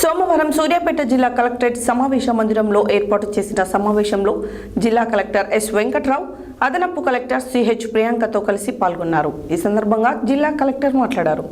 సోమవారం సూర్యాపేట జిల్లా కలెక్టరేట్ సమావేశ మందిరంలో ఏర్పాటు చేసిన సమావేశంలో జిల్లా కలెక్టర్ ఎస్ వెంకట్రావు అదనపు కలెక్టర్ సిహెచ్ ప్రియాంకతో కలిసి పాల్గొన్నారు. ఈ సందర్భంగా జిల్లా కలెక్టర్ మాట్లాడారు.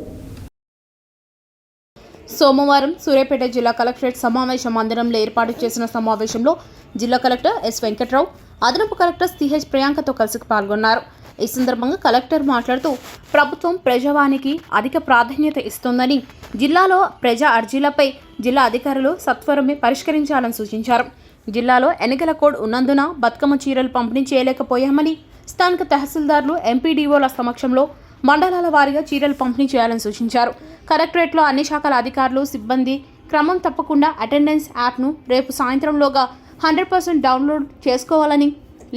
సోమవారం సూర్యాపేట జిల్లా కలెక్టరేట్ సమావేశ మందిరంలో ఏర్పాటు చేసిన సమావేశంలో జిల్లా కలెక్టర్ ఎస్ వెంకట్రావు అదనపు కలెక్టర్ సిహెచ్ ప్రియాంకతో కలిసి పాల్గొన్నారు. ఈ సందర్భంగా కలెక్టర్ మాట్లాడుతూ ప్రభుత్వం ప్రజావానికి అధిక ప్రాధాన్యత ఇస్తోందని జిల్లాలో ప్రజా అర్జీలపై జిల్లా అధికారులు సత్వరమే పరిష్కరించాలని సూచించారు. జిల్లాలో ఎన్నికల కోడ్ ఉన్నందున బతుకమ్మ చీరలు పంపిణీ చేయలేకపోయామని స్థానిక తహసీల్దార్లు ఎంపీడీఓల సమక్షంలో మండలాల వారీగా చీరలు పంపిణీ చేయాలని సూచించారు. కలెక్టరేట్లో అన్ని శాఖల అధికారులు సిబ్బంది క్రమం తప్పకుండా అటెండెన్స్ యాప్ను రేపు సాయంత్రంలోగా హండ్రెడ్ పర్సెంట్ డౌన్లోడ్ చేసుకోవాలని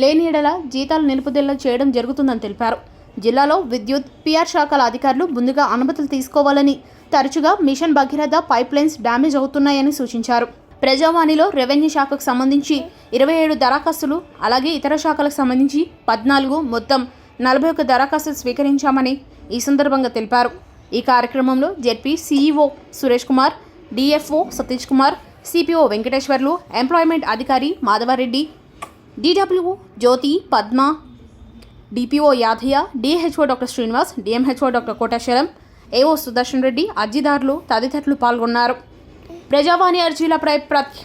లేని ఎడల జీతాలు నిలుపుదల చేయడం జరుగుతుందని తెలిపారు. జిల్లాలో విద్యుత్ పిఆర్ శాఖల అధికారులు ముందుగా అనుమతులు తీసుకోవాలని తరచుగా mission Bhagiratha pipe lines damage అవుతున్నాయని సూచించారు. ప్రజావాణిలో రెవెన్యూ శాఖకు సంబంధించి ఇరవై ఏడు దరఖాస్తులు అలాగే ఇతర శాఖలకు సంబంధించి పద్నాలుగు మొత్తం నలభై ఒక్క దరఖాస్తులు స్వీకరించామని ఈ సందర్భంగా తెలిపారు. ఈ కార్యక్రమంలో ZP CEO Suresh Kumar DFO Satish Kumar CPO Venkateswarlu employment అధికారి Madhava Reddy DW Jyothi Padma DPO Yadaiah DHO doctor Srinivas DMHO doctor Koteswaram AO Sudarshan Reddy అర్జీదారులు తదితరులు పాల్గొన్నారు. ప్రజావాణి అర్జీలపై ప్రతి